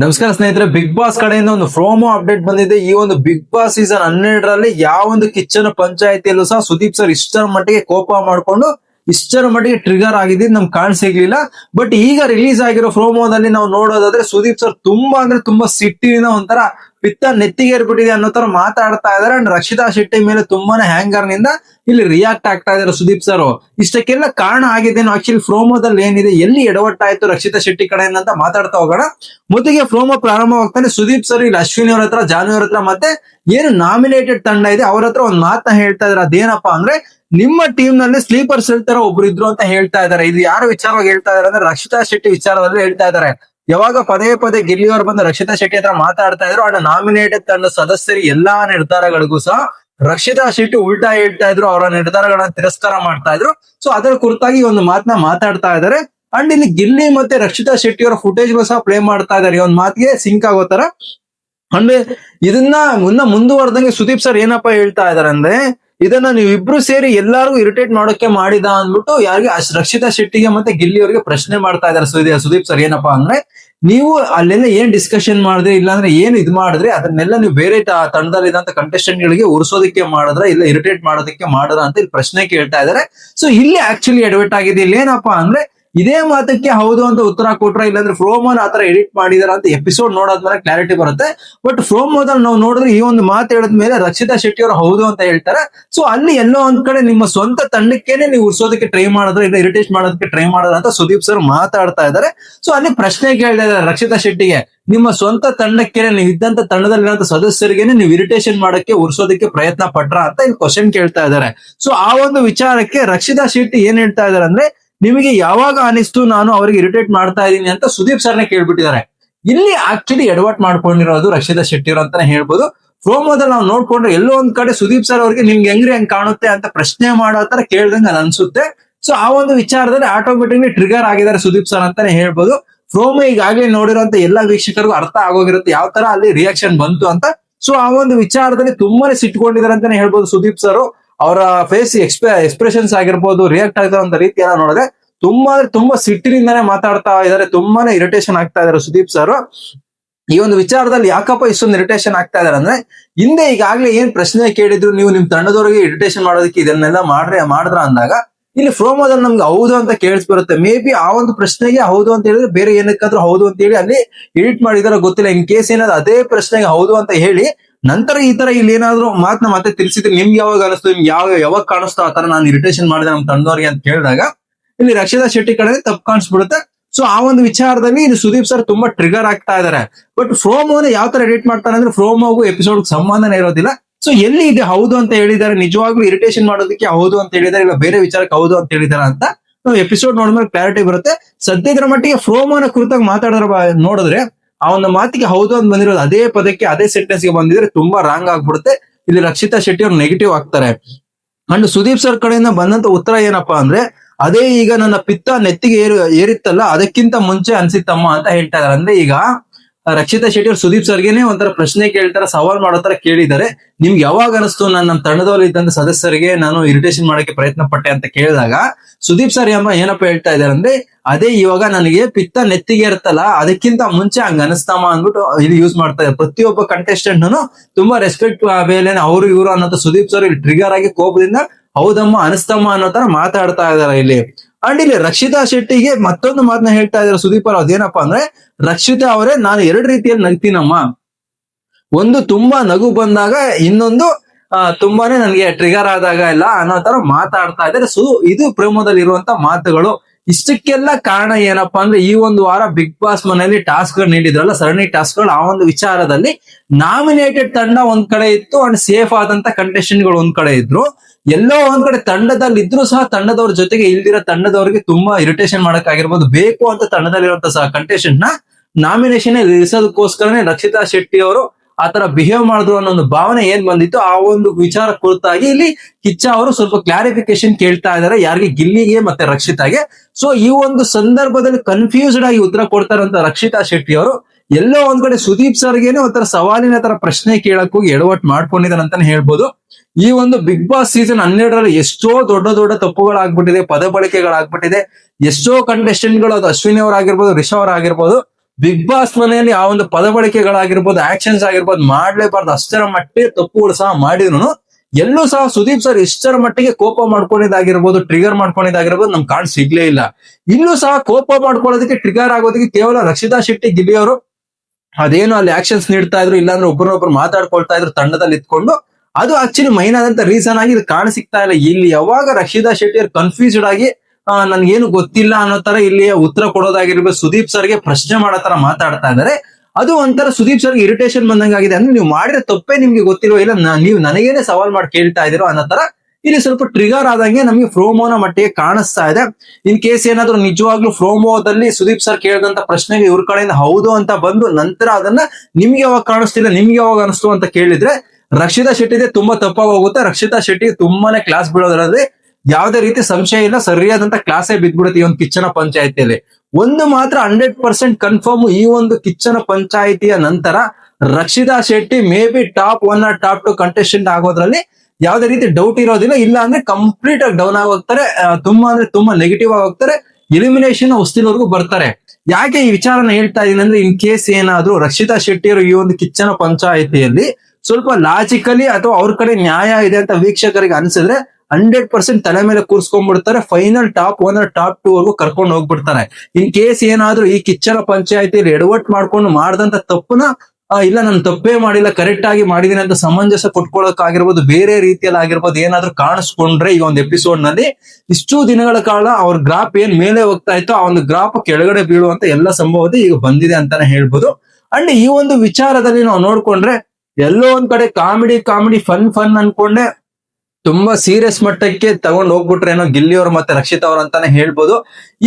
ನಮಸ್ಕಾರ ಸ್ನೇಹಿತರೆ big boss ಕಡೆಯಿಂದ ಒಂದು ಪ್ರೋಮೋ ಅಪ್ಡೇಟ್ ಬಂದಿದೆ. ಈ ಒಂದು ಬಿಗ್ ಬಾಸ್ ಸೀಸನ್ ಹನ್ನೆರಡರಲ್ಲಿ ಯಾವ ಒಂದು ಕಿಚ್ಚನ ಪಂಚಾಯತಿಯಲ್ಲೂ ಸಹ ಸುದೀಪ್ ಸರ್ ಇಷ್ಟರ ಮಟ್ಟಿಗೆ ಕೋಪ ಮಾಡ್ಕೊಂಡು ಇಷ್ಟರ ಮಟ್ಟಿಗೆ ಟ್ರಿಗರ್ ಆಗಿದ್ದು ನಮ್ಗೆ ಕಾಣ್ ಸಿಗ್ಲಿಲ್ಲ ಬಟ್ ಈಗ ರಿಲೀಸ್ ಆಗಿರೋ ಪ್ರೋಮೋದಲ್ಲಿ ನಾವು ನೋಡೋದಾದ್ರೆ ಸುದೀಪ್ ಸರ್ ತುಂಬಾ ಅಂದ್ರೆ ತುಂಬಾ ಸಿಟ್ಟಿನ ಒಂಥರ ಪಿತ್ತ ನೆತ್ತಿಗೆ ಏರ್ಬಿಟ್ಟಿದೆ ಅನ್ನೋ ತರ ಮಾತಾಡ್ತಾ ಇದಾರೆ. ಅಂಡ್ ರಕ್ಷಿತಾ ಶೆಟ್ಟಿ ಮೇಲೆ ತುಂಬಾನೇ ಹ್ಯಾಂಗರ್ನಿಂದ ಇಲ್ಲಿ ರಿಯಾಕ್ಟ್ ಆಗ್ತಾ ಇದಾರೆ ಸುದೀಪ್ ಸರ್ ಇಷ್ಟಕ್ಕೆಲ್ಲ ಕಾರಣ ಆಗಿದ್ದೇನು ಆಕ್ಚುಲಿ ಪ್ರೋಮೋದಲ್ಲಿ ಏನಿದೆ, ಎಲ್ಲಿ ಎಡವಟ್ಟಾಯ್ತು ರಕ್ಷಿತಾ ಶೆಟ್ಟಿ ಕಡೆಯಿಂದ ಅಂತ ಮಾತಾಡ್ತಾ ಹೋಗೋಣ. ಮೊದಲಿಗೆ ಪ್ರೋಮೋ ಪ್ರಾರಂಭವಾಗ್ತಾನೆ ಸುದೀಪ್ ಸರ್ ಇಲ್ಲಿ ಅಶ್ವಿನಿ ಅವ್ರ ಹತ್ರ, ಜಾನ್ವಿ ಅವ್ರ ಹತ್ರ, ಮತ್ತೆ ಏನು ನಾಮಿನೇಟೆಡ್ ತಂಡ ಇದೆ, ಅವ್ರ ಹತ್ರ ಒಂದ್ ಮಾತನ್ನ ಹೇಳ್ತಾ ಇದಾರೆ. ಅದೇನಪ್ಪಾ ಅಂದ್ರೆ ನಿಮ್ಮ ಟೀಮ್ನಲ್ಲಿ ಸ್ಲೀಪರ್ ಸೆಲ್ ತರ ಒಬ್ರು ಇದ್ರು ಅಂತ ಹೇಳ್ತಾ ಇದಾರೆ ಇದು ಯಾರು ವಿಚಾರವಾಗಿ ಹೇಳ್ತಾ ಇದಾರೆ ಅಂದ್ರೆ ರಕ್ಷಿತಾ ಶೆಟ್ಟಿ ವಿಚಾರದಲ್ಲಿ ಹೇಳ್ತಾ ಇದಾರೆ ಯಾವಾಗ ಪದೇ ಪದೇ ಗಿಲ್ಲಿಯವರು ಬಂದು ರಕ್ಷಿತಾ ಶೆಟ್ಟಿ ಹತ್ರ ಮಾತಾಡ್ತಾ ಇದ್ರು ಅವ್ರ ನಾಮಿನೇಟೆಡ್ ತಂಡ ಸದಸ್ಯರು ಎಲ್ಲಾ ನಿರ್ಧಾರಗಳಿಗೂ ಸಹ ರಕ್ಷಿತಾ ಶೆಟ್ಟಿ ಉಲ್ಟಾ ಹೇಳ್ತಾ ಇದ್ರು, ಅವರ ನಿರ್ಧಾರಗಳನ್ನ ತಿರಸ್ಕಾರ ಮಾಡ್ತಾ ಇದ್ರು. ಸೊ ಅದರ ಕುರಿತಾಗಿ ಒಂದು ಮಾತನ್ನ ಮಾತಾಡ್ತಾ ಇದಾರೆ ಅಂಡ್ ಇಲ್ಲಿ ಗಿಲ್ಲಿ ಮತ್ತೆ ರಕ್ಷಿತಾ ಶೆಟ್ಟಿ ಅವರ ಫುಟೇಜ್ ಸಹ ಪ್ಲೇ ಮಾಡ್ತಾ ಇದಾರೆ ಈ ಒಂದು ಮಾತಿಗೆ ಸಿಂಕ್ ಆಗೋ ತರ. ಅಂದ್ರೆ ಇದನ್ನ ಮುನ್ನ ಮುಂದುವರೆದಂಗೆ ಸುದೀಪ್ ಸರ್ ಏನಪ್ಪಾ ಹೇಳ್ತಾ ಇದಾರೆ ಅಂದ್ರೆ ಇದನ್ನ ನೀವು ಇಬ್ರು ಸೇರಿ ಎಲ್ಲಾರು ಇರಿಟೇಟ್ ಮಾಡೋಕೆ ಮಾಡಿದ ಅಂದ್ಬಿಟ್ಟು ಯಾರಿಗೆ ರಕ್ಷಿತಾ ಶೆಟ್ಟಿಗೆ ಮತ್ತೆ ಗಿಲ್ಲಿ ಅವರಿಗೆ ಪ್ರಶ್ನೆ ಮಾಡ್ತಾ ಇದಾರೆ ಸುದೀಪ್ ಸುದೀಪ್ ಸರ್ ಏನಪ್ಪಾ ಅಂದ್ರೆ, ನೀವು ಅಲ್ಲೆಲ್ಲ ಏನ್ ಡಿಸ್ಕಷನ್ ಮಾಡಿದ್ರಿ, ಇಲ್ಲಾಂದ್ರೆ ಏನ್ ಇದ್ ಮಾಡಿದ್ರಿ, ಅದನ್ನೆಲ್ಲ ನೀವು ಬೇರೆ ತಂಡದಲ್ಲಿ ತಂಡದಲ್ಲಿದ್ದಂತ ಕಂಟೆಸ್ಟೆಂಟ್ ಗಳಿಗೆ ಉರ್ಸೋದಕ್ಕೆ ಮಾಡಿದ್ರ, ಇಲ್ಲ ಇರಿಟೇಟ್ ಮಾಡೋದಕ್ಕೆ ಮಾಡಿದ್ರ ಅಂತ ಇಲ್ಲಿ ಪ್ರಶ್ನೆ ಕೇಳ್ತಾ ಇದಾರೆ ಸೊ ಇಲ್ಲಿ ಆಕ್ಚುಲಿ ಅಡ್ವರ್ಟ್ ಆಗಿದೆ ಇಲ್ಲಿ ಏನಪ್ಪಾ ಅಂದ್ರೆ ಇದೇ ಮಾತಕ್ಕೆ ಹೌದು ಅಂತ ಉತ್ತರ ಕೊಟ್ರ ಇಲ್ಲಾಂದ್ರೆ ಫ್ರೋಮೋನ್ ಆತರ ಎಡಿಟ್ ಮಾಡಿದಾರ ಅಂತ ಎಪಿಸೋಡ್ ನೋಡೋದ್ಮೇಲೆ ಕ್ಲಾರಿಟಿ ಬರುತ್ತೆ. ಬಟ್ ಫ್ರೋಮೋದಲ್ಲಿ ನಾವು ನೋಡಿದ್ರೆ ಈ ಒಂದು ಮಾತು ಹೇಳಿದ್ಮೇಲೆ ರಕ್ಷಿತಾ ಶೆಟ್ಟಿ ಅವರು ಹೌದು ಅಂತ ಹೇಳ್ತಾರೆ. ಸೊ ಅಲ್ಲಿ ಎಲ್ಲೋ ಒಂದ್ ಕಡೆ ನಿಮ್ಮ ಸ್ವಂತ ತಂಡಕ್ಕೇನೆ ನೀವು ಉರ್ಸೋದಕ್ಕೆ ಟ್ರೈ ಮಾಡಿದ್ರೆ ಇಲ್ಲ ಇರಿಟೇಟ್ ಮಾಡೋದಕ್ಕೆ ಟ್ರೈ ಮಾಡೋದ ಅಂತ ಸುದೀಪ್ ಸರ್ ಮಾತಾಡ್ತಾ ಇದ್ದಾರೆ. ಸೊ ಅಲ್ಲಿ ಪ್ರಶ್ನೆ ಕೇಳ್ತಾ ರಕ್ಷಿತಾ ಶೆಟ್ಟಿಗೆ, ನಿಮ್ಮ ಸ್ವಂತ ತಂಡಕ್ಕೇನೆ, ನೀವು ಇದ್ದಂತ ತಂಡದಲ್ಲಿರುವಂತ ಸದಸ್ಯರಿಗೇನೆ ನೀವು ಇರಿಟೇಷನ್ ಮಾಡಕ್ಕೆ, ಉರ್ಸೋದಕ್ಕೆ ಪ್ರಯತ್ನ ಪಟ್ರ ಅಂತ ಇಲ್ಲಿ ಕ್ವಶನ್ ಕೇಳ್ತಾ ಇದ್ದಾರೆ. ಸೊ ಆ ಒಂದು ವಿಚಾರಕ್ಕೆ ರಕ್ಷಿತಾ ಶೆಟ್ಟಿ ಏನ್ ಹೇಳ್ತಾ ಇದಾರೆ ಅಂದ್ರೆ ನಿಮಗೆ ಯಾವಾಗ ಅನಿಸ್ತು ನಾನು ಅವರಿಗೆ ಇರಿಟೇಟ್ ಮಾಡ್ತಾ ಇದ್ದೀನಿ ಅಂತ ಸುದೀಪ್ ಸರ್ನೇ ಕೇಳ್ಬಿಟ್ಟಿದ್ದಾರೆ. ಇಲ್ಲಿ ಆಕ್ಚುಲಿ ಎಡವಟ್ ಮಾಡ್ಕೊಂಡಿರೋದು ರಕ್ಷಿತಾ ಶೆಟ್ಟಿ ಅವರು ಅಂತಾನೆ ಹೇಳ್ಬೋದು. ಪ್ರೋಮೋದಲ್ಲಿ ನಾವು ನೋಡ್ಕೊಂಡ್ರೆ ಎಲ್ಲೋ ಒಂದ್ ಕಡೆ ಸುದೀಪ್ ಸರ್ ಅವ್ರಿಗೆ ನಿಮ್ಗೆ ಹೆಂಗ್ರಿ ಹೆಂಗ್ ಕಾಣುತ್ತೆ ಅಂತ ಪ್ರಶ್ನೆ ಮಾಡೋ ತರ ಕೇಳ್ದಂಗೆ ಅನ್ಸುತ್ತೆ. ಸೊ ಆ ಒಂದು ವಿಚಾರದಲ್ಲಿ ಆಟೋಮೆಟಿಕ್ಲಿ ಟ್ರಿಗರ್ ಆಗಿದ್ದಾರೆ ಸುದೀಪ್ ಸರ್ ಅಂತಾನೆ ಹೇಳ್ಬೋದು. ಪ್ರೋಮೋ ಈಗಾಗಲೇ ನೋಡಿರುವಂತ ಎಲ್ಲಾ ವೀಕ್ಷಕರಿಗೂ ಅರ್ಥ ಆಗೋಗಿರುತ್ತೆ ಯಾವ ತರ ಅಲ್ಲಿ ರಿಯಾಕ್ಷನ್ ಬಂತು ಅಂತ. ಸೊ ಆ ಒಂದು ವಿಚಾರದಲ್ಲಿ ತುಂಬಾನೇ ಸಿಟ್ಕೊಂಡಿದ್ದಾರೆ ಅಂತಾನೆ ಹೇಳ್ಬೋದು ಸುದೀಪ್ ಸರ್. ಅವರ ಫೇಸ್ ಎಕ್ಸ್ಪ್ರೆ ಎಕ್ಸ್ಪ್ರೆಷನ್ಸ್ ಆಗಿರ್ಬೋದು ರಿಯಾಕ್ಟ್ ಆಗ್ತಾ ರೀತಿ ಎಲ್ಲ ನೋಡಿದ್ರೆ ತುಂಬಾ ಅಂದ್ರೆ ತುಂಬಾ ಸಿಟ್ಟಿನಿಂದಾನೇ ಮಾತಾಡ್ತಾ ಇದಾರೆ ತುಂಬಾನೇ ಇರಿಟೇಷನ್ ಆಗ್ತಾ ಇದಾರೆ ಸುದೀಪ್ ಸರ್ ಈ ಒಂದು ವಿಚಾರದಲ್ಲಿ ಯಾಕಪ್ಪ ಇಷ್ಟೊಂದು ಇರಿಟೇಷನ್ ಆಗ್ತಾ ಇದಾರೆ ಅಂದ್ರೆ, ಹಿಂದೆ ಈಗಾಗಲೇ ಏನ್ ಪ್ರಶ್ನೆ ಕೇಳಿದ್ರು, ನೀವು ನಿಮ್ ತಂಡದವರಿಗೆ ಇರಿಟೇಷನ್ ಮಾಡೋದಕ್ಕೆ ಇದನ್ನೆಲ್ಲ ಮಾಡ್ರೆ, ಮಾಡಿದ್ರ ಅಂದಾಗ, ಇಲ್ಲಿ ಫ್ರೋಮೋದಲ್ಲಿ ನಮ್ಗೆ ಹೌದು ಅಂತ ಕೇಳಿಸ್ಬರುತ್ತೆ ಮೇ ಬಿ ಆ ಒಂದು ಪ್ರಶ್ನೆಗೆ ಹೌದು ಅಂತ ಹೇಳಿದ್ರೆ ಬೇರೆ ಏನಕ್ಕಾದ್ರೂ ಹೌದು ಅಂತ ಹೇಳಿ ಅಲ್ಲಿ ಎಡಿಟ್ ಮಾಡಿದಾರ ಗೊತ್ತಿಲ್ಲ. ಇನ್ ಕೇಸ್ ಏನಾದ್ರು ಅದೇ ಪ್ರಶ್ನೆಗೆ ಹೌದು ಅಂತ ಹೇಳಿ ನಂತರ ಈ ತರ ಇಲ್ಲಿ ಏನಾದ್ರು ಮಾತನ್ನ ಮತ್ತೆ ತಿಳಿಸಿದ್ರೆ ನಿಮ್ಗೆ ಯಾವಾಗ ಅನಿಸ್ತು, ನಿಮ್ಗೆ ಯಾವ ಯಾವಾಗ ಕಾಣಿಸ್ತೋ ಆ ತರ ನಾನು ಇರಿಟೇಷನ್ ಮಾಡಿದೆ ನಮ್ ತಂದವರಿಗೆ ಅಂತ ಕೇಳಿದಾಗ, ಇಲ್ಲಿ ರಕ್ಷಿತಾ ಶೆಟ್ಟಿ ಕಡೆ ತಪ್ಪು ಕಾಣಿಸ್ಬಿಡುತ್ತೆ. ಸೊ ಆ ಒಂದು ವಿಚಾರದಲ್ಲಿ ಇದು ಸುದೀಪ್ ಸರ್ ತುಂಬಾ ಟ್ರಿಗರ್ ಆಗ್ತಾ ಇದಾರೆ. ಬಟ್ ಫ್ರೋಮೋನ ಯಾವ ತರ ಎಡಿಟ್ ಮಾಡ್ತಾರೆ ಅಂದ್ರೆ ಫ್ರೋಮೋಗೂ ಎಪಿಸೋಡ್ ಸಂಬಂಧನೇ ಇರೋದಿಲ್ಲ. ಸೊ ಎಲ್ಲಿ ಇದೆ ಹೌದು ಅಂತ ಹೇಳಿದ್ದಾರೆ, ನಿಜವಾಗ್ಲೂ ಇರಿಟೇಷನ್ ಮಾಡೋದಕ್ಕೆ ಹೌದು ಅಂತ ಹೇಳಿದಾರೆ ಇಲ್ಲ ಬೇರೆ ವಿಚಾರಕ್ಕೆ ಹೌದು ಅಂತ ಹೇಳಿದಾರೆ ಅಂತ ನಾವು ಎಪಿಸೋಡ್ ನೋಡಿದ್ಮೇಲೆ ಕ್ಲಾರಿಟಿ ಬರುತ್ತೆ. ಸದ್ಯದ ಮಟ್ಟಿಗೆ ಫ್ರೋಮೋನ ಕುರಿತಾಗಿ ಮಾತಾಡಿದ್ರೆ ನೋಡಿದ್ರೆ ಒಂದು ಮಾತಿಗೆ ಹೌದು ಅಂತ ಬಂದಿರೋದು ಅದೇ ಪದಕ್ಕೆ ಅದೇ ಸೆಂಟೆನ್ಸ್ಗೆ ಬಂದಿದ್ರೆ ತುಂಬಾ ರಾಂಗ್ ಆಗ್ಬಿಡುತ್ತೆ. ಇಲ್ಲಿ ರಕ್ಷಿತಾ ಶೆಟ್ಟಿ ಅವ್ರು ನೆಗೆಟಿವ್ ಆಗ್ತಾರೆ. ಅಂಡ್ ಸುದೀಪ್ ಸರ್ ಕಡೆಯಿಂದ ಬಂದಂತ ಉತ್ತರ ಏನಪ್ಪಾ ಅಂದ್ರೆ, ಅದೇ ಈಗ ನನ್ನ ಪಿತ್ತ ನೆತ್ತಿಗೆ ಏರು, ಏರಿತ್ತಲ್ಲ, ಅದಕ್ಕಿಂತ ಮುಂಚೆ ಅನ್ಸಿತ್ತಮ್ಮ ಅಂತ ಹೇಳ್ತಾ ಇದಾರೆ ಅಂದ್ರೆ ಈಗ ರಕ್ಷಿತಾ ಶೆಟ್ಟಿ ಅವ್ರು ಸುದೀಪ್ ಸರ್ಗೆನೆ ಒಂಥರ ಪ್ರಶ್ನೆ ಕೇಳ್ತಾರ, ಸವಾಲ್ ಮಾಡೋ ತರ ಕೇಳಿದ್ದಾರೆ. ನಿಮ್ಗೆ ಯಾವಾಗ ಅನಿಸ್ತು ನಾನು ನಮ್ಮ ತಂಡದಲ್ಲಿ ಇದ್ದಂತ ಸದಸ್ಯರಿಗೆ ನಾನು ಇರಿಟೇಷನ್ ಮಾಡಕ್ಕೆ ಪ್ರಯತ್ನ ಪಟ್ಟೆ ಅಂತ ಕೇಳಿದಾಗ, ಸುದೀಪ್ ಸರ್ ಎಂಬ ಏನಪ್ಪ ಹೇಳ್ತಾ ಇದ್ದಾರೆ ಅಂದ್ರೆ, ಅದೇ ಇವಾಗ ನನಗೆ ಪಿತ್ತ ನೆತ್ತಿಗೆ ಇರುತ್ತಲ್ಲ, ಅದಕ್ಕಿಂತ ಮುಂಚೆ ಹಂಗ ಅನಿಸ್ತಾಮ ಅಂದ್ಬಿಟ್ಟು ಇದು ಯೂಸ್ ಮಾಡ್ತಾ ಇದ್ದಾರೆ. ಪ್ರತಿಯೊಬ್ಬ ಕಂಟೆಸ್ಟೆಂಟ್ ತುಂಬಾ ರೆಸ್ಪೆಕ್ಟ್ ಮೇಲೆ ಅವರು ಇವರು ಅನ್ನೋದು ಸುದೀಪ್ ಸರ್ ಇಲ್ಲಿ ಟ್ರಿಗರ್ ಆಗಿ ಕೋಪದಿಂದ, ಹೌದಮ್ಮ ಅನಿಸ್ತಮ್ಮ ಅನ್ನೋ ತರ ಮಾತಾಡ್ತಾ ಇದಾರೆ ಇಲ್ಲಿ. ಅಂಡ್ ಇಲ್ಲಿ ರಕ್ಷಿತಾ ಶೆಟ್ಟಿಗೆ ಮತ್ತೊಂದು ಮಾತನ್ನ ಹೇಳ್ತಾ ಇದಾರೆ ಸುದೀಪ್ ಅವ್ರು. ಅದೇನಪ್ಪಾ ಅಂದ್ರೆ, ರಕ್ಷಿತಾ ಅವರೇ, ನಾನು ಎರಡು ರೀತಿಯಲ್ಲಿ ನಗ್ತೀನಮ್ಮ. ಒಂದು ತುಂಬಾ ನಗು ಬಂದಾಗ, ಇನ್ನೊಂದು ತುಂಬಾನೇ ನನಗೆ ಟ್ರಿಗರ್ ಆದಾಗ ಇಲ್ಲ ಅನ್ನೋ ತರ ಮಾತಾಡ್ತಾ ಇದ್ದಾರೆ. ಸು ಇದು ಪ್ರೇಮದಲ್ಲಿ ಇರುವಂತ ಮಾತುಗಳು. ಇಷ್ಟಕ್ಕೆಲ್ಲ ಕಾರಣ ಏನಪ್ಪಾ ಅಂದ್ರೆ, ಈ ಒಂದು ವಾರ ಬಿಗ್ ಬಾಸ್ ಮನೆಯಲ್ಲಿ ಟಾಸ್ಕ್ಗಳು ನೀಡಿದ್ರಲ್ಲ, ಸರಣಿ ಟಾಸ್ಕ್ಗಳು, ಆ ಒಂದು ವಿಚಾರದಲ್ಲಿ ನಾಮಿನೇಟೆಡ್ ತಂಡ ಒಂದ್ ಕಡೆ ಇತ್ತು ಅಂಡ್ ಸೇಫ್ ಆದಂತ ಕಂಟೆಸ್ಟೆಂಟ್ಗಳು ಒಂದ್ ಕಡೆ ಇದ್ರು. ಎಲ್ಲೋ ಒಂದ್ ಕಡೆ ತಂಡದಲ್ಲಿ ಇದ್ರು ಸಹ ತಂಡದವ್ರ ಜೊತೆಗೆ ಇಲ್ದಿರೋ ತಂಡದವ್ರಿಗೆ ತುಂಬಾ ಇರಿಟೇಷನ್ ಮಾಡಕ್ ಆಗಿರ್ಬೋದು. ಬೇಕು ಅಂತ ತಂಡದಲ್ಲಿರುವಂತ ಸಹ ಕಂಟೆಸ್ಟೆಂಟ್ನ ನಾಮಿನೇಷನ್ ಇರಿಸೋದಕ್ಕೋಸ್ಕರನೇ ರಕ್ಷಿತಾ ಶೆಟ್ಟಿ ಅವರು ಆ ತರ ಬಿಹೇವ್ ಮಾಡಿದ್ರು ಅನ್ನೋ ಒಂದು ಭಾವನೆ ಏನ್ ಬಂದಿತ್ತು ಆ ಒಂದು ವಿಚಾರ ಕುರಿತಾಗಿ ಇಲ್ಲಿ ಕಿಚ್ಚ ಅವರು ಸ್ವಲ್ಪ ಕ್ಲಾರಿಫಿಕೇಶನ್ ಕೇಳ್ತಾ ಇದ್ದಾರೆ. ಯಾರಿಗೆ ಗಿಲ್ಲಿಗೆ ಮತ್ತೆ ರಕ್ಷಿತಾಗೆ. ಸೊ ಈ ಒಂದು ಸಂದರ್ಭದಲ್ಲಿ ಕನ್ಫ್ಯೂಸ್ಡ್ ಆಗಿ ಉತ್ತರ ಕೊಡ್ತಾರಂತ ರಕ್ಷಿತಾ ಶೆಟ್ಟಿ ಅವರು. ಎಲ್ಲೋ ಒಂದ್ ಕಡೆ ಸುದೀಪ್ ಸರ್ಗೇನೆ ಒಂಥರ ಸವಾಲಿನ ತರ ಪ್ರಶ್ನೆ ಕೇಳಕ್ಕೂ ಎಡವಟ್ ಮಾಡ್ಕೊಂಡಿದ್ದಾರೆ ಅಂತಾನೆ ಹೇಳ್ಬೋದು. ಈ ಒಂದು ಬಿಗ್ ಬಾಸ್ ಸೀಸನ್ ಹನ್ನೆರಡರಲ್ಲಿ ಎಷ್ಟೋ ದೊಡ್ಡ ದೊಡ್ಡ ತಪ್ಪುಗಳಾಗ್ಬಿಟ್ಟಿದೆ ಪದ ಬಳಕೆಗಳಾಗ್ಬಿಟ್ಟಿದೆ ಎಷ್ಟೋ ಕಂಟೆಸ್ಟೆಂಟ್ಗಳು ಅದು ಅಶ್ವಿನಿ ಅವರಾಗಿರ್ಬೋದು ರಿಷಾ ಅವರಾಗಿರ್ಬೋದು ಬಿಗ್ ಬಾಸ್ ಮನೆಯಲ್ಲಿ ಆ ಒಂದು ಪದ ಬಳಕೆಗಳಾಗಿರ್ಬೋದು ಆಕ್ಷನ್ಸ್ ಆಗಿರ್ಬೋದು ಮಾಡ್ಲೇಬಾರ್ದು. ಅಷ್ಟರ ಮಟ್ಟಿಗೆ ತಪ್ಪುಗಳು ಸಹ ಮಾಡಿದ್ರು ಎಲ್ಲೂ ಸಹ ಸುದೀಪ್ ಸರ್ ಇಷ್ಟರ ಮಟ್ಟಿಗೆ ಕೋಪ ಮಾಡ್ಕೊಂಡಿದ್ದಾಗಿರ್ಬೋದು ಟ್ರಿಗರ್ ಮಾಡ್ಕೊಂಡಿದ್ದಾಗಿರ್ಬೋದು ನಮ್ ಕಾಣ್ ಸಿಗ್ಲೇ ಇಲ್ಲ. ಇಲ್ಲೂ ಸಹ ಕೋಪ ಮಾಡ್ಕೊಳ್ಳೋದಕ್ಕೆ ಟ್ರಿಗರ್ ಆಗೋದಕ್ಕೆ ಕೇವಲ ರಕ್ಷಿತಾ ಶೆಟ್ಟಿ, ಗಿಲ್ಲಿ ಅವರು ಅದೇನು ಅಲ್ಲಿ ಆಕ್ಷನ್ಸ್ ನೀಡ್ತಾ ಇದ್ರು, ಇಲ್ಲಾಂದ್ರೆ ಒಬ್ಬರೊಬ್ರು ಮಾತಾಡ್ಕೊಳ್ತಾ ಇದ್ರು ತಂಡದಲ್ಲಿ ಇತ್ಕೊಂಡು ಅದು ಆಕ್ಚುಲಿ ಮೈನ್ ಆದಂತ ರೀಸನ್ ಆಗಿ ಇದು ಕಾಣ ಸಿಗ್ತಾ ಇಲ್ಲ. ಇಲ್ಲಿ ಯಾವಾಗ ರಕ್ಷಿತಾ ಶೆಟ್ಟಿ ಅವ್ರು ಕನ್ಫ್ಯೂಸ್ಡ್ ಆಗಿ ನನ್ಗೇನು ಗೊತ್ತಿಲ್ಲ ಅನ್ನೋ ತರ ಇಲ್ಲಿ ಉತ್ತರ ಕೊಡೋದಾಗಿರ್ಬೋದು, ಸುದೀಪ್ ಸರ್ಗೆ ಪ್ರಶ್ನೆ ಮಾಡೋ ತರ ಮಾತಾಡ್ತಾ ಇದಾರೆ ಅದು ಒಂಥರ ಸುದೀಪ್ ಸರ್ಗೆ ಇರಿಟೇಷನ್ ಬಂದಂಗಾಗಿದೆ ಅಂದ್ರೆ ನೀವು ಮಾಡಿರೋ ತಪ್ಪೇ ನಿಮ್ಗೆ ಗೊತ್ತಿರೋ ಇಲ್ಲ. ನೀವು ನನಗೇನೆ ಸವಾಲ್ ಮಾಡಿ ಕೇಳ್ತಾ ಇದ್ದೀರೋ ಅನ್ನೋ ತರ ಇಲ್ಲಿ ಸ್ವಲ್ಪ ಟ್ರಿಗರ್ ಆದಂಗೆ ನಮಗೆ ಫ್ರೋಮೋನ ಮಟ್ಟಿಗೆ ಕಾಣಿಸ್ತಾ ಇದೆ. ಇನ್ ಕೇಸ್ ಏನಾದ್ರು ನಿಜವಾಗ್ಲೂ ಫ್ರೋಮೋದಲ್ಲಿ ಸುದೀಪ್ ಸರ್ ಕೇಳಿದಂತ ಪ್ರಶ್ನೆಗೆ ಇವ್ರ ಕಡೆಯಿಂದ ಹೌದು ಅಂತ ಬಂದು ನಂತರ ಅದನ್ನ ನಿಮ್ಗೆ ಯಾವಾಗ ಕಾಣಿಸ್ತಿಲ್ಲ, ನಿಮ್ಗೆ ಯಾವಾಗ ಅನಿಸ್ತು ಅಂತ ಕೇಳಿದ್ರೆ ರಕ್ಷಿತಾ ಶೆಟ್ಟಿದೆ ತುಂಬಾ ತಪ್ಪಾಗಿ ಹೋಗುತ್ತೆ. ರಕ್ಷಿತಾ ಶೆಟ್ಟಿ ತುಂಬಾನೇ ಕ್ಲಾಸ್ ಬಿಡೋದ್ರಲ್ಲಿ ಯಾವುದೇ ರೀತಿ ಸಂಶಯ ಇಲ್ಲ, ಸರಿಯಾದಂತ ಕ್ಲಾಸೇ ಬಿದ್ಬಿಡುತ್ತೆ ಈ ಒಂದು ಕಿಚ್ಚನ ಪಂಚಾಯತಿಯಲ್ಲಿ. ಒಂದು ಮಾತ್ರ ಹಂಡ್ರೆಡ್ ಪರ್ಸೆಂಟ್ ಕನ್ಫರ್ಮ್ ಈ ಒಂದು ಕಿಚ್ಚನ ಪಂಚಾಯಿತಿಯ ನಂತರ Rakshita Shetty maybe top one or top two contestant ಆಗೋದ್ರಲ್ಲಿ ಯಾವುದೇ ರೀತಿ ಡೌಟ್ ಇರೋದಿಲ್ಲ. ಇಲ್ಲ ಅಂದ್ರೆ ಕಂಪ್ಲೀಟ್ ಆಗಿ ಡೌನ್ ಆಗಿ ಹೋಗ್ತಾರೆ ತುಂಬಾ ಅಂದ್ರೆ ತುಂಬಾ ನೆಗೆಟಿವ್ ಆಗಿ ಎಲಿಮಿನೇಷನ್ ಹೊಸ್ತಿನವರೆಗೂ ಬರ್ತಾರೆ. ಯಾಕೆ ಈ ವಿಚಾರನ ಹೇಳ್ತಾ ಇದೀನಿ ಅಂದ್ರೆ ಇನ್ ಕೇಸ್ ಏನಾದ್ರೂ ರಕ್ಷಿತಾ ಶೆಟ್ಟಿಯವರು ಈ ಒಂದು ಕಿಚ್ಚನ ಪಂಚಾಯಿತಿಯಲ್ಲಿ ಸ್ವಲ್ಪ ಲಾಜಿಕಲಿ ಅಥವಾ ಅವ್ರ ಕಡೆ ನ್ಯಾಯ ಇದೆ ಅಂತ ವೀಕ್ಷಕರಿಗೆ ಅನ್ಸಿದ್ರೆ ಹಂಡ್ರೆಡ್ ಪರ್ಸೆಂಟ್ ತಲೆ ಮೇಲೆ ಕೂರ್ಸ್ಕೊಂಡ್ಬಿಡ್ತಾರೆ final top one top two ವರ್ಗು ಕರ್ಕೊಂಡು ಹೋಗ್ಬಿಡ್ತಾರೆ. ಇನ್ ಕೇಸ್ ಏನಾದ್ರೂ ಈ ಕಿಚ್ಚರ ಪಂಚಾಯತಿಯಲ್ಲಿ ಎಡವಟ್ ಮಾಡ್ಕೊಂಡು ಮಾಡ್ದಂತ ತಪ್ಪನ ಇಲ್ಲ ನಾನು ತಪ್ಪೇ ಮಾಡಿಲ್ಲ ಕರೆಕ್ಟ್ ಆಗಿ ಮಾಡಿದೀನಿ ಅಂತ ಸಮಂಜಸ ಕೊಟ್ಕೊಳ್ಳೋಕಾಗಿರ್ಬೋದು ಬೇರೆ ರೀತಿಯಲ್ಲಿ ಆಗಿರ್ಬೋದು, ಏನಾದ್ರೂ ಕಾಣಿಸ್ಕೊಂಡ್ರೆ ಈ ಒಂದು ಎಪಿಸೋಡ್ನಲ್ಲಿ ಇಷ್ಟು ದಿನಗಳ ಕಾಲ ಅವ್ರ ಗ್ರಾಫ್ ಏನ್ ಮೇಲೆ ಹೋಗ್ತಾ ಇತ್ತು ಆ ಒಂದು ಗ್ರಾಫ್ ಕೆಳಗಡೆ ಬೀಳುವಂತ ಎಲ್ಲ ಸಂಭವತೆ ಈಗ ಬಂದಿದೆ ಅಂತಾನೆ ಹೇಳ್ಬೋದು. ಅಂಡ್ ಈ ಒಂದು ವಿಚಾರದಲ್ಲಿ ನಾವು ನೋಡ್ಕೊಂಡ್ರೆ ಎಲ್ಲೋ ಒಂದ್ ಕಡೆ ಕಾಮಿಡಿ ಕಾಮಿಡಿ, ಫನ್ ಫನ್ ಅನ್ಕೊಂಡೆ ತುಂಬಾ ಸೀರಿಯಸ್ ಮಟ್ಟಕ್ಕೆ ತಗೊಂಡ್ ಹೋಗ್ಬಿಟ್ರೆ ಏನೋ ಗಿಲ್ಲಿ ಅವ್ರು ಮತ್ತೆ ರಕ್ಷಿತ್ ಅವ್ರ ಅಂತಾನೆ ಹೇಳ್ಬೋದು.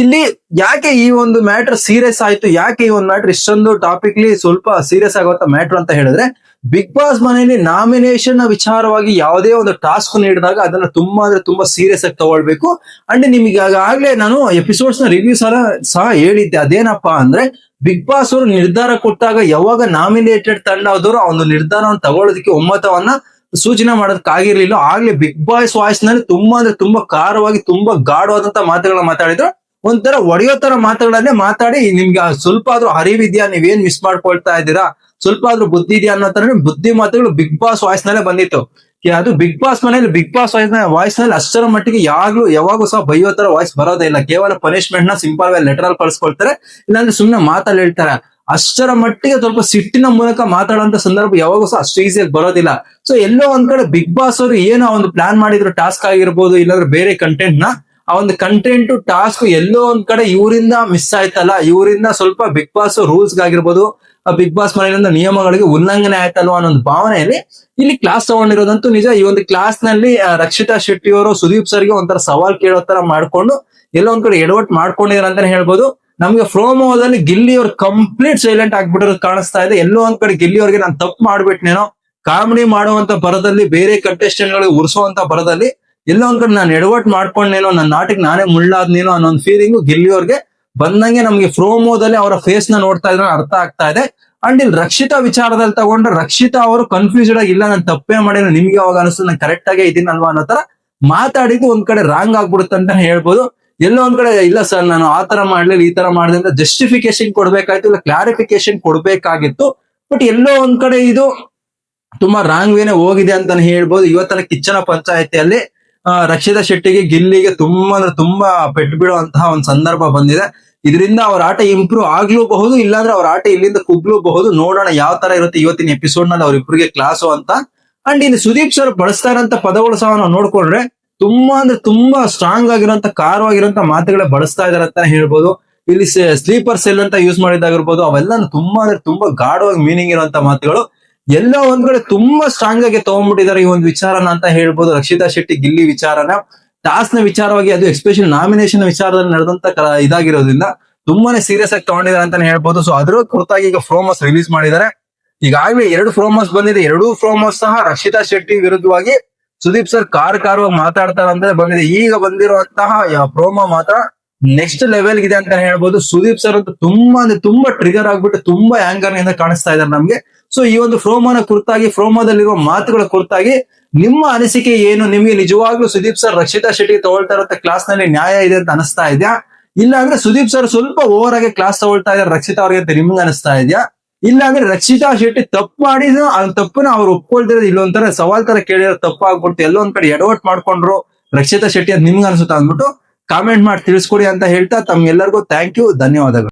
ಇಲ್ಲಿ ಯಾಕೆ ಈ ಒಂದು ಮ್ಯಾಟರ್ ಸೀರಿಯಸ್ ಆಯ್ತು? ಯಾಕೆ ಈ ಒಂದು ಮ್ಯಾಟರ್ ಇಷ್ಟೊಂದು ಟಾಪಿಕ್ಲಿ ಸ್ವಲ್ಪ ಸೀರಿಯಸ್ ಆಗುವಂತ ಮ್ಯಾಟರ್ ಅಂತ ಹೇಳಿದ್ರೆ ಬಿಗ್ ಬಾಸ್ ಮನೆಯಲ್ಲಿ ನಾಮಿನೇಷನ್ನ ವಿಚಾರವಾಗಿ ಯಾವುದೇ ಒಂದು ಟಾಸ್ಕ್ ನೀಡಿದಾಗ ಅದನ್ನ ತುಂಬಾ ಅಂದ್ರೆ ತುಂಬಾ ಸೀರಿಯಸ್ ಆಗಿ ತಗೊಳ್ಬೇಕು. ಅಂಡ್ ನಿಮಗೆ ಆಗಾಗ್ಲೇ ನಾನು ಎಪಿಸೋಡ್ಸ್ನ ರಿವ್ಯೂ ಸಹ ಸಹ ಹೇಳಿದ್ದೆ. ಅದೇನಪ್ಪಾ ಅಂದ್ರೆ ಬಿಗ್ ಬಾಸ್ ಅವರು ನಿರ್ಧಾರ ಕೊಟ್ಟಾಗ ಯಾವಾಗ ನಾಮಿನೇಟೆಡ್ ತಂಡದವರು ಆ ಒಂದು ನಿರ್ಧಾರವನ್ನು ತಗೊಳ್ಳೋದಕ್ಕೆ ಒಮ್ಮತವನ್ನ ಸೂಚನೆ ಮಾಡೋದಕ್ಕಾಗಿರ್ಲಿಲ್ಲ ಆಗ್ಲೇ ಬಿಗ್ ಬಾಯ್ಸ್ ವಾಯ್ಸ್ನಲ್ಲಿ ತುಂಬಾ ಅಂದ್ರೆ ತುಂಬಾ ಕಾರವಾಗಿ ತುಂಬಾ ಗಾಢವಾದಂತ ಮಾತುಗಳನ್ನ ಮಾತಾಡಿದ್ರು. ಒಂಥರ ಒಡೆಯೋ ತರ ಮಾತುಗಳನ್ನೇ ಮಾತಾಡಿ, ನಿಮ್ಗೆ ಸ್ವಲ್ಪ ಆದ್ರೂ ಅರಿವಿದ್ಯಾ, ನೀವೇನ್ ಮಿಸ್ ಮಾಡ್ಕೊಳ್ತಾ ಇದ್ದೀರಾ, ಸ್ವಲ್ಪ ಆದ್ರೂ ಬುದ್ಧಿ ಇದೆಯಾ ಅನ್ನೋ ತರ ಬುದ್ಧಿ ಮಾತುಗಳು ಬಿಗ್ ಬಾಸ್ ವಾಯ್ಸ್ ನಲ್ಲೇ ಬಂದಿತ್ತು. ಅದು ಬಿಗ್ ಬಾಸ್ ಮನೇಲಿ ಬಿಗ್ ಬಾಸ್ ವಾಯ್ಸ್ ವಾಯ್ಸ್ನಲ್ಲಿ ಅಷ್ಟರ ಮಟ್ಟಿಗೆ ಯಾವಾಗ್ಲೂ ಯಾವಾಗೂ ಸಹ ಬೈಯೋ ತರ ವಾಯ್ಸ್ ಬರೋದೇ ಇಲ್ಲ. ಕೇವಲ ಪನಿಷ್ಮೆಂಟ್ನ ಸಿಂಪಲ್ ಲೆಟರ್ ಅಲ್ಲಿ ಕಳ್ಸ್ಕೊಳ್ತಾರೆ. ಇಲ್ಲಾಂದ್ರೆ ಸುಮ್ನೆ ಮಾತಲ್ಲಿ ಹೇಳ್ತಾರೆ. ಅಷ್ಟರ ಮಟ್ಟಿಗೆ ಸ್ವಲ್ಪ ಸಿಟ್ಟಿನ ಮೂಲಕ ಮಾತಾಡುವಂತ ಸಂದರ್ಭ ಯಾವಾಗೂ ಸಹ ಅಷ್ಟು ಈಸಿಯಾಗಿ ಬರೋದಿಲ್ಲ. ಸೊ ಎಲ್ಲೋ ಒಂದ್ ಕಡೆ ಬಿಗ್ ಬಾಸ್ ಅವರು ಏನೋ ಒಂದು ಪ್ಲಾನ್ ಮಾಡಿದ್ರು ಟಾಸ್ಕ್ ಆಗಿರ್ಬೋದು, ಇಲ್ಲಾಂದ್ರೆ ಬೇರೆ ಕಂಟೆಂಟ್ನ ಆ ಒಂದು ಕಂಟೆಂಟ್ ಟಾಸ್ಕ್ ಎಲ್ಲೋ ಒಂದ್ ಕಡೆ ಇವರಿಂದ ಮಿಸ್ ಆಯ್ತಲ್ಲ, ಇವರಿಂದ ಸ್ವಲ್ಪ ಬಿಗ್ ಬಾಸ್ ರೂಲ್ಸ್ ಆಗಿರ್ಬೋದು ಬಿಗ್ ಬಾಸ್ ಮನೆಯಿಂದ ನಿಯಮಗಳಿಗೆ ಉಲ್ಲಂಘನೆ ಆಯ್ತಲ್ವಾ ಅನ್ನೋ ಒಂದು ಭಾವನೆಯಲ್ಲಿ ಇಲ್ಲಿ ಕ್ಲಾಸ್ ತಗೊಂಡಿರೋದಂತೂ ನಿಜ. ಈ ಒಂದು ಕ್ಲಾಸ್ನಲ್ಲಿ ರಕ್ಷಿತಾ ಶೆಟ್ಟಿ ಅವರು ಸುದೀಪ್ ಸರ್ಗೆ ಒಂಥರ ಸವಾಲ್ ಕೇಳೋ ತರ ಮಾಡ್ಕೊಂಡು, ಎಲ್ಲೋ ಒಂದ್ ಕಡೆ ಎಡವಟ್ ಮಾಡ್ಕೊಂಡಿದ್ದಾರೆ ಅಂತಾನೆ ಹೇಳ್ಬೋದು. ನಮ್ಗೆ ಫ್ರೋಮೋದಲ್ಲಿ ಗಿಲ್ಲಿ ಅವ್ರು ಕಂಪ್ಲೀಟ್ ಸೈಲೆಂಟ್ ಆಗ್ಬಿಟ್ಟಿರೋದು ಕಾಣಿಸ್ತಾ ಇದೆ. ಎಲ್ಲೋ ಒಂದ್ ಕಡೆ ಗಿಲ್ಲಿ ಅವ್ರಿಗೆ ನಾನು ತಪ್ಪು ಮಾಡ್ಬಿಟ್ನೇನೋ, ಕಾಮಿಡಿ ಮಾಡುವಂತ ಬರದಲ್ಲಿ ಬೇರೆ ಕಂಟೆಸ್ಟೆಂಟ್ ಗಳಿಗೆ ಉರ್ಸುವಂತ ಬರದಲ್ಲಿ ಎಲ್ಲೋ ಒಂದ್ ಕಡೆ ನಾನು ಎಡವಟ್ ಮಾಡ್ಕೊಂಡೇನೋ ನನ್ನ ನಾಟಿಗೆ ನಾನೇ ಮುಳ್ಳಾದ್ನೇನೋ ಅನ್ನೋ ಒಂದು ಫೀಲಿಂಗು ಗಿಲ್ಲಿ ಅವ್ರಿಗೆ ಬಂದಂಗೆ ನಮ್ಗೆ ಫ್ರೋಮೋದಲ್ಲಿ ಅವರ ಫೇಸ್ನ ನೋಡ್ತಾ ಇದ್ರೆ ಅರ್ಥ ಆಗ್ತಾ ಇದೆ. ಅಂಡ್ ಇಲ್ಲಿ ರಕ್ಷಿತಾ ವಿಚಾರದಲ್ಲಿ ತಗೊಂಡ್ರೆ ರಕ್ಷಿತಾ ಅವರು ಕನ್ಫ್ಯೂಸ್ಡ್ ಆಗಿ, ಇಲ್ಲ ನಾನು ತಪ್ಪೇ ಮಾಡಿದ್ರೆ ನಿಮ್ಗೆ ಯಾವಾಗ ಅನಿಸ್ತು ನಾನು ಕರೆಕ್ಟ್ ಆಗೇ ಇದೀನಲ್ವಾ ಅನ್ನೋ ತರ ಮಾತಾಡಿದ್ದು ಒಂದ್ ಕಡೆ ರಾಂಗ್ ಆಗ್ಬಿಡುತ್ತೆ ಅಂತ ಹೇಳ್ಬೋದು. ಎಲ್ಲೋ ಒಂದ್ ಕಡೆ, ಇಲ್ಲ ಸರ್, ನಾನು ಆ ತರ ಮಾಡ್ಲಿಲ್ಲ, ಈ ತರ ಮಾಡಿದೆ ಅಂತ ಜಸ್ಟಿಫಿಕೇಶನ್ ಕೊಡ್ಬೇಕಾಯ್ತು, ಇಲ್ಲ ಕ್ಲಾರಿಫಿಕೇಶನ್ ಕೊಡ್ಬೇಕಾಗಿತ್ತು. ಬಟ್ ಎಲ್ಲೋ ಒಂದ್ ಕಡೆ ಇದು ತುಂಬಾ ರಾಂಗ್ ವೇನೆ ಹೋಗಿದೆ ಅಂತಾನೆ ಹೇಳ್ಬೋದು. ಇವತ್ತನ ಕಿಚ್ಚನ ಪಂಚಾಯತಿಯಲ್ಲಿ ರಕ್ಷಿತಾ ಶೆಟ್ಟಿಗೆ ಗಿಲ್ಲಿಗೆ ತುಂಬಾ ಅಂದ್ರೆ ತುಂಬಾ ಪೆಟ್ಟು ಬಿಡುವಂತಹ ಒಂದು ಸಂದರ್ಭ ಬಂದಿದೆ. ಇದರಿಂದ ಅವ್ರ ಆಟ ಇಂಪ್ರೂವ್ ಆಗ್ಲೂಬಹುದು, ಇಲ್ಲಾಂದ್ರೆ ಅವ್ರ ಆಟ ಇಲ್ಲಿಂದ ಕುಗ್ಲೂಬಹುದು. ನೋಡೋಣ ಯಾವ ತರ ಇರುತ್ತೆ ಇವತ್ತಿನ ಎಪಿಸೋಡ್ನಲ್ಲಿ ಅವ್ರಿಬ್ರಿಗೆ ಕ್ಲಾಸು ಅಂತ. ಅಂಡ್ ಇನ್ನು ಸುದೀಪ್ ಸರ್ ಬಳಸ್ತಾ ಇರೋಂತ ಪದಗಳು ಸಹ ನಾವು ನೋಡ್ಕೊಂಡ್ರೆ ತುಂಬಾ ಅಂದ್ರೆ ತುಂಬಾ ಸ್ಟ್ರಾಂಗ್ ಆಗಿರೋಂತ ಕಾರವಾಗಿರೋಂತ ಮಾತುಗಳೇ ಬಳಸ್ತಾ ಇದಾರೆ ಅಂತ ಹೇಳ್ಬೋದು. ಇಲ್ಲಿ ಸ್ಲೀಪರ್ ಸೆಲ್ ಅಂತ ಯೂಸ್ ಮಾಡಿದಾಗಿರ್ಬೋದು ಅವೆಲ್ಲ ತುಂಬಾ ಅಂದ್ರೆ ತುಂಬಾ ಗಾಢವಾಗಿ ಮೀನಿಂಗ್ ಇರುವಂತ ಮಾತುಗಳು. ಎಲ್ಲ ಒಂದ್ ಕಡೆ ತುಂಬಾ ಸ್ಟ್ರಾಂಗ್ ಆಗಿ ತಗೊಂಡ್ಬಿಟ್ಟಿದ್ದಾರೆ ಈ ಒಂದು ವಿಚಾರನ ಅಂತ ಹೇಳ್ಬೋದು. ರಕ್ಷಿತಾ ಶೆಟ್ಟಿ ಗಿಲ್ಲಿ ವಿಚಾರನ. ಟಾಸ್ನ ವಿಚಾರವಾಗಿ ಅದು ಎಸ್ಪೆಷಲಿ ನಾಮಿನೇಷನ್ ವಿಚಾರದಲ್ಲಿ ನಡೆದಂತ ಇದಾಗಿರೋದ್ರಿಂದ ತುಂಬಾನೇ ಸೀರಿಯಸ್ ಆಗಿ ತಗೊಂಡಿದ್ದಾರೆ ಅಂತಾನೆ ಹೇಳ್ಬೋದು. ಸೊ ಅದ್ರ ಕುರಿತಾಗಿ ಈಗ ಫ್ರೋಮಸ್ ರಿಲೀಸ್ ಮಾಡಿದ್ದಾರೆ. ಈಗಾಗಲೇ ಎರಡು ಫ್ರೋಮಸ್ ಬಂದಿದೆ. ಎರಡೂ ಫ್ರೋಮಸ್ ಸಹ ರಕ್ಷಿತಾ ಶೆಟ್ಟಿ ವಿರುದ್ಧವಾಗಿ ಸುದೀಪ್ ಸರ್ ಕಾರ್ ಕಾರವಾಗಿ ಮಾತಾಡ್ತಾರೆ ಅಂತ ಬಂದಿದೆ. ಈಗ ಬಂದಿರುವಂತಹ ಪ್ರೋಮೋ ಮಾತ್ರ ನೆಕ್ಸ್ಟ್ ಲೆವೆಲ್ ಇದೆ ಅಂತ ಹೇಳ್ಬೋದು. ಸುದೀಪ್ ಸರ್ ಅಂತ ತುಂಬಾ ಅಂದ್ರೆ ತುಂಬಾ ಟ್ರಿಗರ್ ಆಗ್ಬಿಟ್ಟು ತುಂಬಾ ಆಂಗರ್ನಿಂದ ಕಾಣಿಸ್ತಾ ಇದ್ದಾರೆ ನಮ್ಗೆ. ಸೊ ಈ ಒಂದು ಫ್ರೋಮೋನ ಕುರಿತಾಗಿ ಫ್ರೋಮೋದಲ್ಲಿರುವ ಮಾತುಗಳ ಕುರಿತಾಗಿ ನಿಮ್ಮ ಅನಿಸಿಕೆ ಏನು? ನಿಮಗೆ ನಿಜವಾಗ್ಲೂ ಸುದೀಪ್ ಸರ್ ರಕ್ಷಿತಾ ಶೆಟ್ಟಿ ತಗೊಳ್ತಾ ಇರೋ ಕ್ಲಾಸ್ನಲ್ಲಿ ನ್ಯಾಯ ಇದೆ ಅಂತ ಅನಿಸ್ತಾ ಇದೆಯಾ? ಇಲ್ಲ ಅಂದ್ರೆ ಸುದೀಪ್ ಸರ್ ಸ್ವಲ್ಪ ಓವರ್ ಆಗಿ ಕ್ಲಾಸ್ ತಗೊಳ್ತಾ ಇದ್ದಾರೆ ರಕ್ಷಿತಾ ಅವ್ರಿಗೆ ಅಂತ ನಿಮ್ಗೆ ಅನಿಸ್ತಾ ಇದೆಯಾ? ಇಲ್ಲ ಅಂದ್ರೆ ರಕ್ಷಿತಾ ಶೆಟ್ಟಿ ತಪ್ಪು ಮಾಡಿದ್ರು ಆ ತಪ್ಪನ್ನ ಅವ್ರು ಒಪ್ಕೊಳ್ತಿರೋದು ಇಲ್ಲೊಂಥರ ಸವಾಲ್ ತರ ಕೇಳಿರೋ ತಪ್ಪು ಆಗ್ಬಿಟ್ಟು ಎಲ್ಲೋ ಒಂದ್ ಕಡೆ ಎಡವಟ್ ಮಾಡ್ಕೊಂಡ್ರು ರಕ್ಷಿತಾ ಶೆಟ್ಟಿ ಅಂತ ನಿಮ್ಗೆ ಅನ್ಸುತ್ತಾ ಅಂದ್ಬಿಟ್ಟು ಕಾಮೆಂಟ್ ಮಾಡಿ ತಿಳಿಸ್ಕೊಡಿ ಅಂತ ಹೇಳ್ತಾ ತಮ್ಗೆಲ್ಲರಿಗೂ ಥ್ಯಾಂಕ್ ಯು ಧನ್ಯವಾದಗಳು.